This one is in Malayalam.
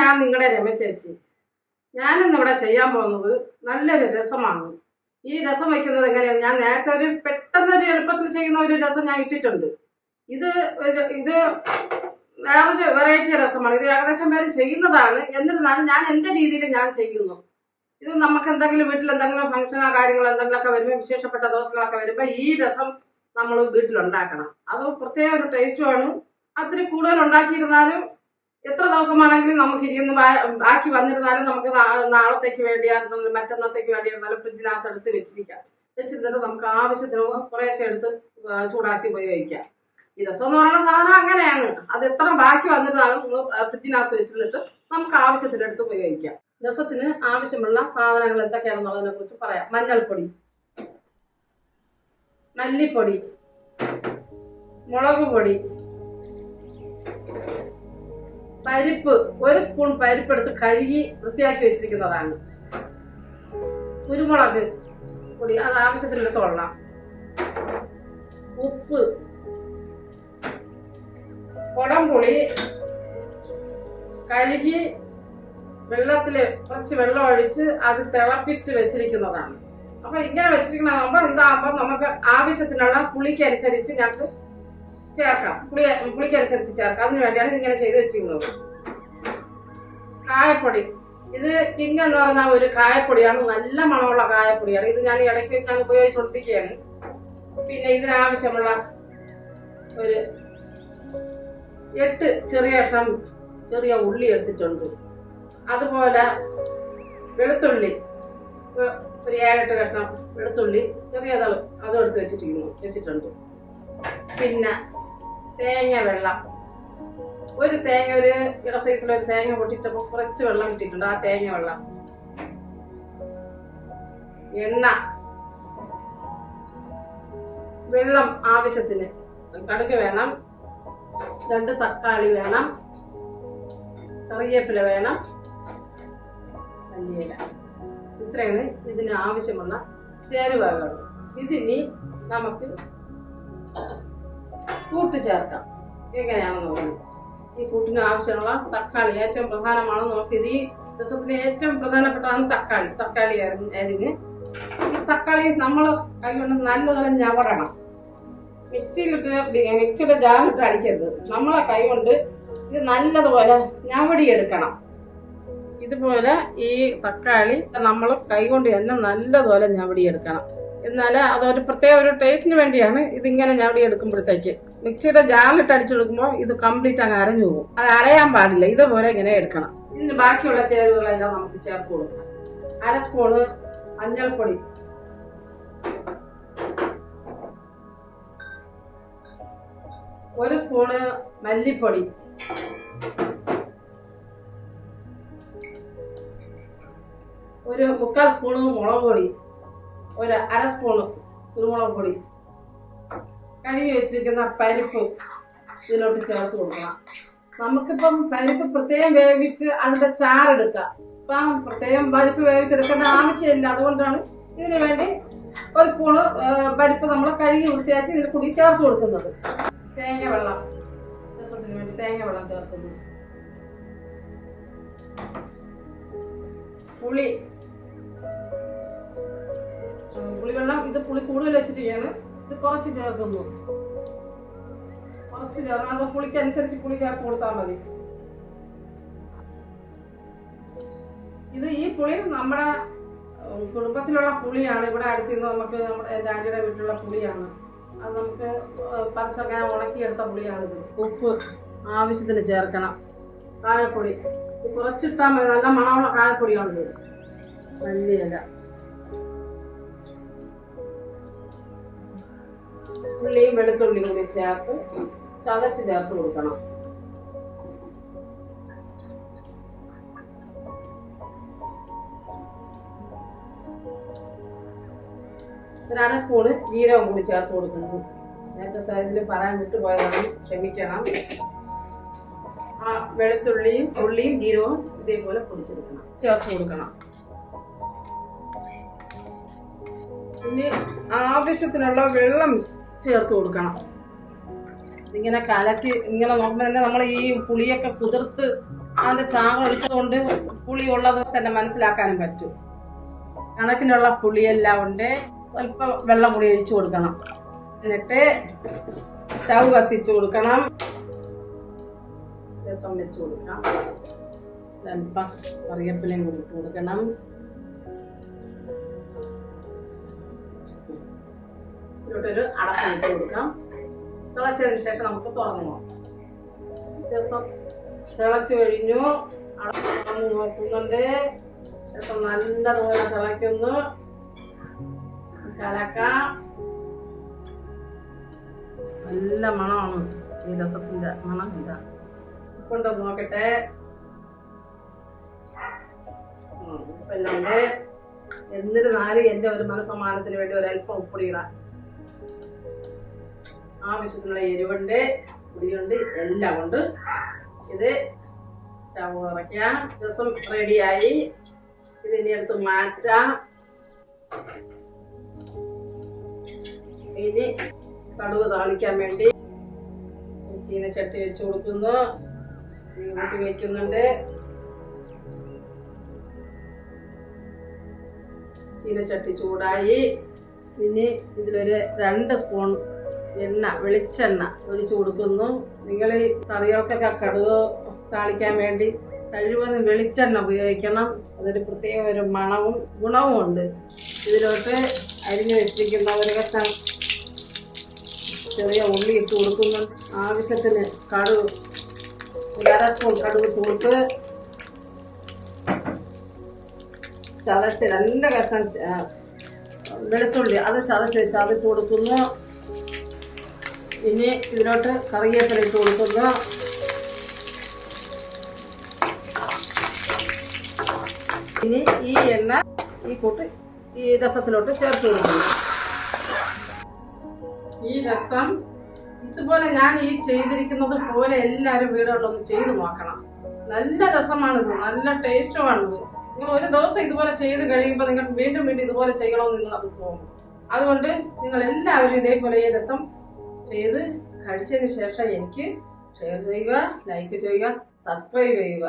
ഞാൻ നിങ്ങളുടെ രമ ചേച്ചി. ഞാനിന്നിവിടെ ചെയ്യാൻ പോകുന്നത് നല്ലൊരു രസമാണ്. ഈ രസം വയ്ക്കുന്നത് എങ്ങനെയാണ് ഞാൻ നേരത്തെ ഒരു പെട്ടെന്ന് ഒരു എളുപ്പത്തിൽ ചെയ്യുന്ന ഒരു രസം ഞാൻ ഇട്ടിട്ടുണ്ട്. ഇത് ഇത് വേറൊരു വെറൈറ്റി രസമാണ്. ഇത് ഏകദേശം പേര് ചെയ്യുന്നതാണ്. എന്നിരുന്നാലും ഞാൻ എന്റെ രീതിയിൽ ഞാൻ ചെയ്യുന്നു. ഇത് നമുക്ക് എന്തെങ്കിലും വീട്ടിൽ എന്തെങ്കിലും ഫംഗ്ഷനോ കാര്യങ്ങളോ എന്തെങ്കിലുമൊക്കെ വരുമ്പോൾ വിശേഷപ്പെട്ട ദിവസങ്ങളൊക്കെ വരുമ്പോൾ ഈ രസം നമ്മൾ വീട്ടിലുണ്ടാക്കണം. അത് പ്രത്യേക ഒരു ടേസ്റ്റുമാണ് അത്തിരി കൂടുതൽ ഉണ്ടാക്കിയിരുന്നാലും എത്ര ദിവസമാണെങ്കിലും നമുക്ക് ഇരിന്ന് ബാക്കി വന്നിരുന്നാലും നമുക്ക് നാളത്തേക്ക് വേണ്ടിയായിരുന്നാലും മറ്റന്നത്തേക്ക് വേണ്ടിയായിരുന്നാലും ഫ്രിഡ്ജിനകത്ത് എടുത്ത് വെച്ചിരിക്കാം. വെച്ചിരുന്നിട്ട് നമുക്ക് ആവശ്യത്തിന് കുറേശ്ശെ എടുത്ത് ചൂടാക്കി ഉപയോഗിക്കാം ഈ രസം എന്ന് പറയുന്ന സാധനം അങ്ങനെയാണ്. അത് എത്ര ബാക്കി വന്നിരുന്നാലും നമ്മൾ ഫ്രിഡ്ജിനകത്ത് വെച്ചിരുന്നിട്ട് നമുക്ക് ആവശ്യത്തിന് എടുത്ത് ഉപയോഗിക്കാം രസത്തിന് ആവശ്യമുള്ള സാധനങ്ങൾ എന്തൊക്കെയാണെന്നുള്ളതിനെ കുറിച്ച് പറയാം. മഞ്ഞൾപ്പൊടി. മല്ലിപ്പൊടി. മുളക് പൊടി പരിപ്പ് ഒരു സ്പൂൺ പരിപ്പ് എടുത്ത് കഴുകി വൃത്തിയാക്കി വെച്ചിരിക്കുന്നതാണ്. കുരുമുളക് പൊടി അത് ആവശ്യത്തിനെടുത്ത് കൊള്ളാം ഉപ്പ്. കുടംപുളി കഴുകി വെള്ളത്തിൽ കുറച്ച് വെള്ളം ഒഴിച്ച് അത് തിളപ്പിച്ച് വെച്ചിരിക്കുന്നതാണ്. അപ്പൊ ഇങ്ങനെ വെച്ചിരിക്കുന്നതാകുമ്പോൾ ഇതാകുമ്പോൾ നമുക്ക് ആവശ്യത്തിനുള്ള പുളിക്കനുസരിച്ച് ഞങ്ങൾക്ക് ചേർക്കാം. പുളി പുളിക്കനുസരിച്ച് ചേർക്കാം. അതിന് വേണ്ടിയാണ് ഇതിങ്ങനെ ചെയ്ത് വെച്ചിരിക്കുന്നത്. കായപ്പൊടി. ഇത് കിങ് എന്ന് പറഞ്ഞ ഒരു കായപ്പൊടിയാണ്. നല്ല മണമുള്ള കായപ്പൊടിയാണ്. ഇത് ഞാൻ ഇടയ്ക്ക് ഞാൻ ഉപയോഗിച്ചുകൊണ്ടിരിക്കുകയാണ് പിന്നെ ഇതിനാവശ്യമുള്ള ഒരു എട്ട് ചെറിയ കഷ്ണം ചെറിയ ഉള്ളി എടുത്തിട്ടുണ്ട്. അതുപോലെ വെളുത്തുള്ളി. ഒരു ഏഴെട്ട് കഷ്ണം വെളുത്തുള്ളി ചെറിയ അതും എടുത്ത് വെച്ചിട്ടിരിക്കുന്നു വെച്ചിട്ടുണ്ട്. പിന്നെ തേങ്ങ വെള്ളം. ഒരു തേങ്ങ ഒരു ഇട സൈസിൽ ഒരു തേങ്ങ പൊട്ടിച്ചപ്പോൾ കുറച്ച് വെള്ളം കിട്ടിയിട്ടുണ്ട് ആ തേങ്ങ വെള്ളം. എണ്ണ. വെള്ളം ആവശ്യത്തിന്. കടുക് വേണം. രണ്ട് തക്കാളി വേണം. കറിവേപ്പില വേണം. മല്ലിയില. ഇത്രയാണ് ഇതിന് ആവശ്യമുള്ള ചേരുവകൾ. ഇതിനി നമുക്ക് കൂട്ട് ചേർക്കാം എങ്ങനെയാണെന്ന് നോക്കുന്നത് ഈ കൂട്ടിന് ആവശ്യമുള്ള തക്കാളി ഏറ്റവും പ്രധാനമാണ് നമുക്ക് ഈ രസത്തിന് ഏറ്റവും പ്രധാനപ്പെട്ടതാണ് തക്കാളി. തക്കാളി അരിഞ്ഞ് ഈ തക്കാളി നമ്മൾ കൈകൊണ്ട് നല്ലതുപോലെ ഞവടണം. മിക്സിയിലിട്ട് മിക്സിയുടെ ജാറിട്ട് അടിക്കരുത്. നമ്മളെ കൈ കൊണ്ട് ഇത് നല്ലതുപോലെ ഞവടി എടുക്കണം ഇതുപോലെ ഈ തക്കാളി നമ്മൾ കൈകൊണ്ട് തന്നെ നല്ലതുപോലെ ഞവടിയെടുക്കണം. എന്നാൽ അതൊരു പ്രത്യേക ഒരു ടേസ്റ്റിന് വേണ്ടിയാണ് ഇതിങ്ങനെ ഞവടിയെടുക്കുമ്പോഴത്തേക്ക്. മിക്സിയുടെ ജാറിലിട്ട് അടിച്ചെടുക്കുമ്പോൾ ഇത് കംപ്ലീറ്റ് അങ്ങ് അരഞ്ഞു പോകും. അത് അരയാൻ പാടില്ല. ഇതുപോലെ ഇങ്ങനെ എടുക്കണം. ഇതിന് ബാക്കിയുള്ള ചേരുവകളെല്ലാം നമുക്ക് ചേർത്ത് കൊടുക്കാം. അര സ്പൂണ് മഞ്ഞൾപ്പൊടി. ഒരു സ്പൂണ് മല്ലിപ്പൊടി. ഒരു മുക്കാൽ സ്പൂണ് മുളക് പൊടി. ഒരു അര സ്പൂണ് കുരുമുളക് പൊടി. കഴുകി വെച്ചിരിക്കുന്ന പരിപ്പ് ഇതിലോട്ട് ചേർത്ത് കൊടുക്കണം. നമുക്കിപ്പം പരിപ്പ് പ്രത്യേകം വേവിച്ച് അതിന്റെ ചാറെടുക്കാം. അപ്പം പ്രത്യേകം പരിപ്പ് വേവിച്ചെടുക്കേണ്ട ആവശ്യമില്ല. അതുകൊണ്ടാണ് ഇതിനു വേണ്ടി ഒരു സ്പൂണ് പരിപ്പ് നമ്മൾ കഴുകി വൃത്തിയാക്കി ഇതിൽ കുടി ചേർത്ത് കൊടുക്കുന്നത്. തേങ്ങ വെള്ളം. രസത്തിന് വേണ്ടി തേങ്ങ വെള്ളം ചേർക്കുന്നു. പുളി. പുളി പുളിവെള്ളം ഇത് പുളി കൂടുതൽ വെച്ചിട്ടാണ് ഇത് കുറച്ച് ചേർക്കുന്നു കുറച്ച് ചേർന്ന് അത് പുളിക്കനുസരിച്ച് പുളി ചേർത്ത് കൊടുത്താൽ മതി. ഇത് ഈ പുളി നമ്മുടെ കുടുംബത്തിലുള്ള പുളിയാണ്. ഇവിടെ അടുത്ത് നിന്ന് നമുക്ക് നമ്മുടെ ആന്റിയുടെ വീട്ടിലുള്ള പുളിയാണ്. അത് നമുക്ക് പറിച്ചങ്ങനെ ഉണക്കിയെടുത്ത പുളിയാണിത്. ഉപ്പ് ആവശ്യത്തിന് ചേർക്കണം. കായപ്പൊടി. കുറച്ചിട്ടാൽ മതി. നല്ല മണമുള്ള കായപ്പൊടിയാണിത്. മല്ലിയില ഉള്ളിയും വെളുത്തുള്ളിയും കൂടി ചേർത്ത് ചതച്ച് ചേർത്ത് കൊടുക്കണം. ഒരു അര സ്പൂണ് ജീരകം കൂടി ചേർത്ത് കൊടുക്കുന്നു. നേരത്തെ സൈഡിൽ പറയാൻ വിട്ടുപോയതാണ്. ക്ഷമിക്കണം. ആ വെളുത്തുള്ളിയും ഉള്ളിയും ജീരകവും ഇതേപോലെ പൊടിച്ചെടുക്കണം. ചേർത്ത് കൊടുക്കണം. ഇനി ആവശ്യത്തിനുള്ള വെള്ളം ചേർത്ത് കൊടുക്കണം. ഇങ്ങനെ കലക്കി ഇങ്ങനെ നോക്കുമ്പോൾ തന്നെ നമ്മൾ ഈ പുളിയൊക്കെ കുതിർത്ത് അതിന്റെ ചാറ് ഒഴിച്ചതുകൊണ്ട് പുളി ഉള്ളത് തന്നെ മനസ്സിലാക്കാനും പറ്റും. കണക്കിനുള്ള പുളിയെല്ലാം ഉണ്ട്. സ്വല്പം വെള്ളം കൂടി ഒഴിച്ചു കൊടുക്കണം. എന്നിട്ട് സ്റ്റൗ കത്തിച്ചു കൊടുക്കണം. രസം വെച്ച് കൊടുക്കാം. അല്പം കറിയപ്പിലയും കൊടുക്കണം. ഇതിലോട്ടൊരു അടപ്പ് ഇട്ട് കൊടുക്കാം. തിളച്ചതിന് ശേഷം നമുക്ക് തുടങ്ങാം രസം. തിളച്ച് കഴിഞ്ഞു. അടപ്പ് നോക്കുന്നുണ്ട്. രസം നല്ലതുപോലെ തിളയ്ക്കുന്നു. കലക്കാം. നല്ല മണമാണ് ഈ രസത്തിന്റെ മണം ഇല്ല കൊണ്ട് നോക്കട്ടെ. ഉം, ഉപ്പെല്ലാം ഉണ്ട് എന്നിരുന്നാലും എന്റെ ഒരു മനസ്സമാനത്തിന് വേണ്ടി ഒരല്പം ഉപ്പൊടി ഇടാം. ആവശ്യത്തിനുള്ള എരിവുണ്ട് പുളിയുണ്ട് എല്ലാം ഉണ്ട്. ഇത് സ്റ്റവ് കുറയ്ക്കാം രസം റെഡിയായി ഇതിന്റെ എടുത്ത് മാറ്റാം. ഇനി കടുക് താളിക്കാൻ വേണ്ടി ചീനച്ചട്ടി വെച്ച് കൊടുക്കുന്നു. ഊട്ടി വെക്കുന്നുണ്ട്. ചീനച്ചട്ടി ചൂടായി. ഇനി ഇതിലൊരു രണ്ട് സ്പൂൺ എണ്ണ വെളിച്ചെണ്ണ ഒഴിച്ചു കൊടുക്കുന്നു നിങ്ങൾ ഈ കറികൾക്കൊക്കെ കടുക് താളിക്കാൻ വേണ്ടി കഴിവതും വെളിച്ചെണ്ണ ഉപയോഗിക്കണം. അതൊരു പ്രത്യേക ഒരു മണവും ഗുണവും ഉണ്ട്. ഇതിലോട്ട് അരിഞ്ഞു വെച്ചിരിക്കുന്ന ഒരു കഷ്ണം ചെറിയ ഉള്ളി ഇട്ട് കൊടുക്കുന്നു. ആവശ്യത്തിന് കടുക് ഒരു അര സ്പൂൺ കൊടുത്ത് ചതച്ച് രണ്ട് കഷ്ണം വെളുത്തുള്ളി അത് ചതച്ച് ചതച്ച് കൊടുക്കുന്നു. ഇനി ഇതിലോട്ട് കറിവേപ്പില ഇട്ട് കൊടുക്കുന്നു. ഇനി ഈ എണ്ണ ഈ കൂട്ട് ഈ രസത്തിലോട്ട് ചേർത്ത് കൊടുക്കുന്നു. ഈ രസം ഇതുപോലെ ഞാൻ ഈ ചെയ്തിരിക്കുന്നത് പോലെ എല്ലാവരും വീടുകളിലൊന്ന് ചെയ്ത് നോക്കണം. നല്ല രസമാണിത്. നല്ല ടേസ്റ്റുമാണിത്. നിങ്ങൾ ഒരു ദിവസം ഇതുപോലെ ചെയ്ത് കഴിയുമ്പോൾ നിങ്ങൾക്ക് വീണ്ടും വീണ്ടും ഇതുപോലെ ചെയ്യണമെന്ന് നിങ്ങൾ അത് തോന്നും. അതുകൊണ്ട് നിങ്ങൾ എല്ലാവരും ഇതേപോലെ ഈ രസം ചെയ്ത് കഴിച്ചതിന് ശേഷം എനിക്ക് ഷെയർ ചെയ്യുക ലൈക്ക് ചെയ്യുക സബ്സ്ക്രൈബ് ചെയ്യുക.